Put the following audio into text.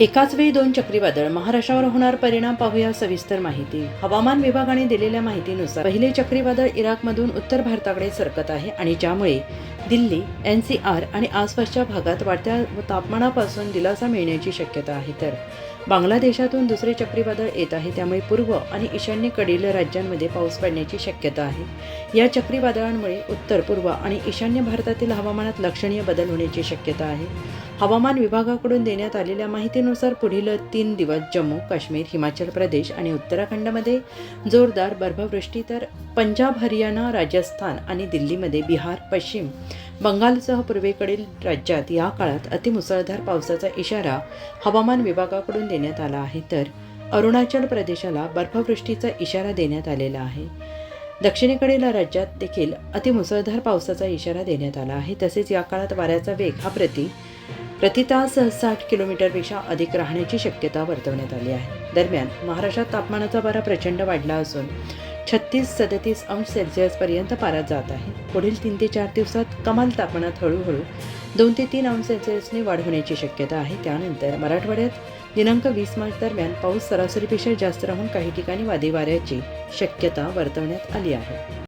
एकाच वेळी दोन चक्रीवादळ महाराष्ट्रावर होणार परिणाम पाहूया सविस्तर माहिती. हवामान विभागाने दिलेल्या माहितीनुसार पहिले चक्रीवादळ इराकमधून उत्तर भारताकडे सरकत आहे आणि ज्यामुळे दिल्ली एन सी आर आणि आसपासच्या भागात वाढत्या तापमानापासून दिलासा मिळण्याची शक्यता आहे. तर बांगलादेशातून दुसरे चक्रीवादळ येत आहे त्यामुळे पूर्व आणि ईशान्येकडील राज्यांमध्ये पाऊस पडण्याची शक्यता आहे. या चक्रीवादळांमुळे उत्तर पूर्व आणि ईशान्य भारतातील हवामानात लक्षणीय बदल होण्याची शक्यता आहे. हवामान विभागाकडून देण्यात आलेल्या माहितीनुसार पुढील तीन दिवस जम्मू काश्मीर हिमाचल प्रदेश आणि उत्तराखंडमध्ये जोरदार बर्फवृष्टी तर पंजाब हरियाणा राजस्थान आणि दिल्लीमध्ये बिहार पश्चिम बंगालसह पूर्वेकडील राज्यात या काळात अतिमुसळधार पावसाचा इशारा हवामान विभागाकडून देण्यात आला आहे. तर अरुणाचल प्रदेशाला बर्फवृष्टीचा इशारा देण्यात आलेला आहे. दक्षिणेकडील राज्यात देखील अतिमुसळधार पावसाचा इशारा देण्यात आला आहे. तसेच या काळात वाऱ्याचा वेग हा प्रति प्रति तास साठ किलोमीटरपेक्षा अधिक राहण्याची शक्यता वर्तवण्यात आली आहे. दरम्यान महाराष्ट्रात तापमानाचा पारा प्रचंड वाढला असून छत्तीस सदतीस अंश सेल्सिअसपर्यंत पारा जात आहे. पुढील तीन ते चार दिवसात कमाल तापमानात हळूहळू दोन ते तीन अंश सेल्सिअसने वाढ होण्याची शक्यता आहे. त्यानंतर मराठवाड्यात दिनांक वीस मार्च दरम्यान पाऊस सरासरीपेक्षा जास्त राहून काही ठिकाणी वादळी वाऱ्याची शक्यता वर्तवण्यात आली आहे.